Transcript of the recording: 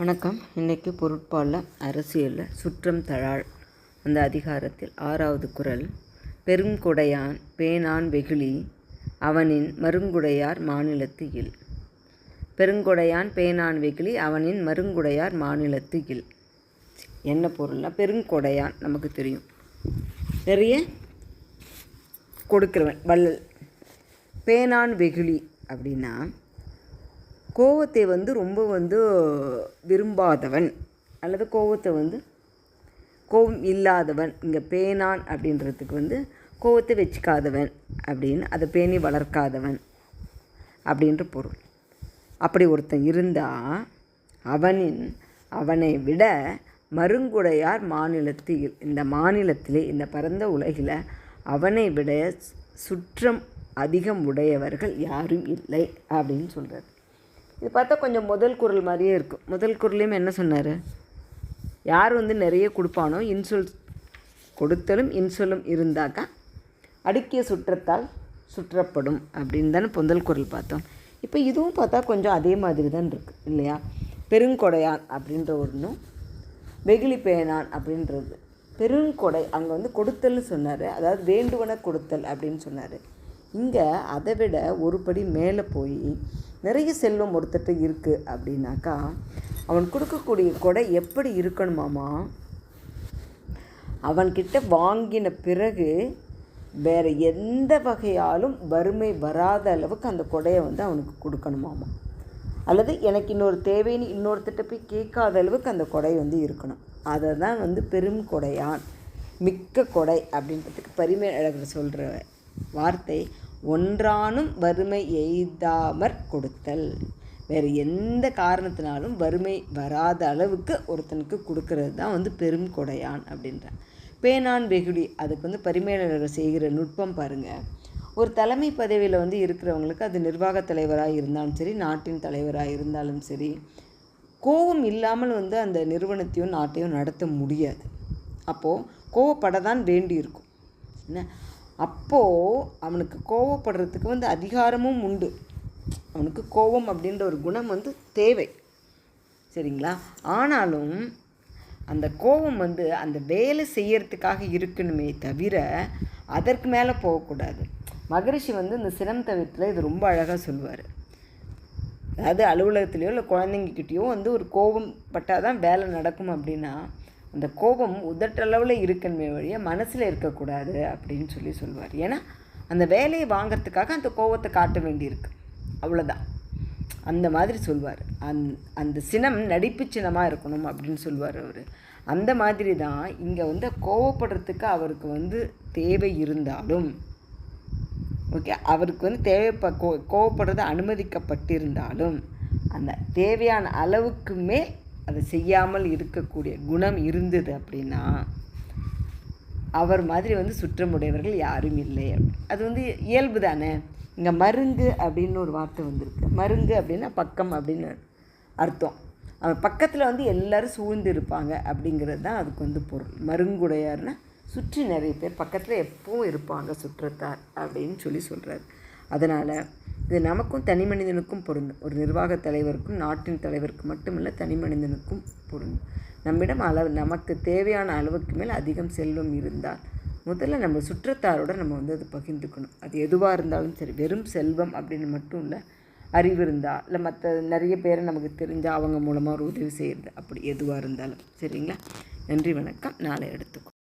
வணக்கம். இன்றைக்கி பொருட்பாலில் அரசியலில் சுற்றம் தழாள் அந்த அதிகாரத்தில் ஆறாவது குரல். பெருங்கொடையான் பேனான் வெகுளி அவனின் மருங்குடையார் மாநிலத்து இல். பெருங்கொடையான் பேனான் வெகுளி அவனின் மருங்குடையார் மாநிலத்து இல். என்ன பொருள்னா பெருங்கொடையான் நமக்கு தெரியும். நிறைய கொடுக்குறவன் வள்ளல். பேனான் வெகுளி அப்படின்னா கோவத்தை வந்து ரொம்ப வந்து விரும்பாதவன் அல்லது கோவத்தை வந்து கோவம் இல்லாதவன் இங்கே பேனான் அப்படின்றதுக்கு வந்து கோவத்தை வச்சுக்காதவன் அப்படின்னு அதை பேணி வளர்க்காதவன் அப்படின்ற பொருள். அப்படி ஒருத்தன் இருந்தால் அவனின் அவனை விட மருங்குடையார் மாநிலத்தில் இந்த மாநிலத்திலே இந்த பரந்த உலகில் அவனை விட சுற்றம் அதிகம் உடையவர்கள் யாரும் இல்லை அப்படின்னு சொல்கிறார் இது பார்த்தா கொஞ்சம் முதல் குரல் மாதிரியே இருக்கும் முதல் குரலையும் என்ன சொன்னார்? யார் வந்து நிறைய கொடுப்பானோ இன்சொல் கொடுத்தலும் இன்சொலும் இருந்தாக்கா அடுக்கிய சுற்றத்தால் சுற்றப்படும் அப்படின்னு தானே பொந்தல் குரல் பார்த்தோம். இப்போ இதுவும் பார்த்தா கொஞ்சம் அதே மாதிரி தான் இருக்குது இல்லையா? பெருங்கொடையான் அப்படின்ற ஒன்றும் வெகுளி பேனான் அப்படின்றது. பெருங்கொடை அங்கே வந்து கொடுத்தல்னு சொன்னார். அதாவது வேண்டுவன கொடுத்தல் அப்படின்னு சொன்னார். இங்கே அதை விட ஒரு படி மேலே போய் நிறைய செல்வம் ஒருத்தட்ட இருக்குது அப்படின்னாக்கா அவன் கொடுக்கக்கூடிய கொடை எப்படி இருக்கணுமாமா அவன்கிட்ட வாங்கின பிறகு வேறு எந்த வகையாலும் வறுமை வராத அளவுக்கு அந்த கொடையை வந்து அவனுக்கு கொடுக்கணுமாமா அல்லது எனக்கு இன்னொரு தேவைன்னு இன்னொருத்திட்ட போய் கேட்காத அளவுக்கு அந்த கொடை வந்து இருக்கணும். அதை தான் வந்து பெரும் கொடையான் மிக்க கொடை அப்படின்றதுக்கு பரிமை அழகர் சொல்கிற வார்த்தை ஒன்றானும் வறுமை எய்தாமற் கொடுத்தல். வேறு எந்த காரணத்தினாலும் வறுமை வராத அளவுக்கு ஒருத்தனுக்கு கொடுக்கறது தான் வந்து பெரும் கொடையான் அப்படின்றான். பேனான் வெகுடி அதுக்கு வந்து பரிமையாளர்கள் செய்கிற நுட்பம் பாருங்கள் ஒரு தலைமை பதவியில் வந்து இருக்கிறவங்களுக்கு அது நிர்வாக தலைவராக இருந்தாலும் சரி நாட்டின் தலைவராக இருந்தாலும் சரி கோபம் இல்லாமல் வந்து அந்த நிறுவனத்தையும் நாட்டையும் நடத்த முடியாது. அப்போது கோவப்பட தான் வேண்டி இருக்கும் என்ன? அப்போது அவனுக்கு கோவப்படுறதுக்கு வந்து அதிகாரமும் உண்டு. அவனுக்கு கோபம் அப்படின்ற ஒரு குணம் வந்து தேவை. சரிங்களா? ஆனாலும் அந்த கோபம் வந்து அந்த வேலை செய்யறதுக்காக இருக்கணுமே தவிர அதற்கு மேலே போகக்கூடாது. மகரிஷி வந்து இந்த சிரம் தவிரத்தில் இது ரொம்ப அழகாக சொல்லுவார். அதாவது அலுவலகத்துலேயோ இல்லை குழந்தைங்கக்கிட்டேயோ வந்து ஒரு கோபம் பட்டால் தான் வேலை நடக்கும் அப்படின்னா அந்த கோபம் உதட்டளவில் இருக்கணுமே வழிய மனசில் இருக்கக்கூடாது அப்படின்னு சொல்லி சொல்லுவார் ஏன்னா அந்த வேலையை வாங்கிறதுக்காக அந்த கோபத்தை காட்ட வேண்டியிருக்கு. அவ்வளோதான் அந்த மாதிரி சொல்வார். அந் அந்த சினம் நடிப்பு சின்னமாக இருக்கணும் அப்படின்னு சொல்லுவார் அவர். அந்த மாதிரி தான் இங்கே வந்து கோவப்படுறதுக்கு அவருக்கு வந்து தேவை இருந்தாலும் ஓகே அவருக்கு வந்து தேவைப்ப கோ கோவப்படுறது அனுமதிக்கப்பட்டிருந்தாலும் அந்த தேவையான அளவுக்கு மேல் அதை செய்யாமல் இருக்கக்கூடிய குணம் இருந்தது அப்படின்னா அவர் மாதிரி வந்து சுற்றமுடையவர்கள் யாரும் இல்லை அது வந்து இயல்பு தானே? இங்கே மருங்கு அப்படின்னு ஒரு வார்த்தை வந்திருக்கு. மருங்கு அப்படின்னா பக்கம் அப்படின்னு அர்த்தம். அவன் பக்கத்தில் வந்து எல்லோரும் சூழ்ந்து இருப்பாங்க அப்படிங்கிறது தான் அதுக்கு வந்து பொருள். மருங்குடையார்னா சுற்றி நிறைய பேர் பக்கத்தில் எப்பவும் இருப்பாங்க சுற்றத்தார் அப்படின்னு சொல்லி சொல்கிறார் அதனால் இது நமக்கும் தனி மனிதனுக்கும் பொருந்தும். ஒரு நிர்வாக தலைவருக்கும் நாட்டின் தலைவருக்கும் மட்டுமில்லை தனி மனிதனுக்கும் பொருந்தும். நம்மிடம் அளவு நமக்கு தேவையான அளவுக்கு மேல் அதிகம் செல்வம் இருந்தால் முதல்ல நம்ம சுற்றத்தாரோட நம்ம வந்து அது பகிர்ந்துக்கணும். அது எதுவாக இருந்தாலும் சரி வெறும் செல்வம் அப்படின்னு மட்டும் இல்லை அறிவு இருந்தால் இல்லை மற்ற நிறைய பேரை நமக்கு தெரிஞ்சால் அவங்க மூலமாக ஒரு உதவி செய்கிறது அப்படி எதுவாக இருந்தாலும். சரிங்களா? நன்றி வணக்கம். நாளை எடுத்துக்கோ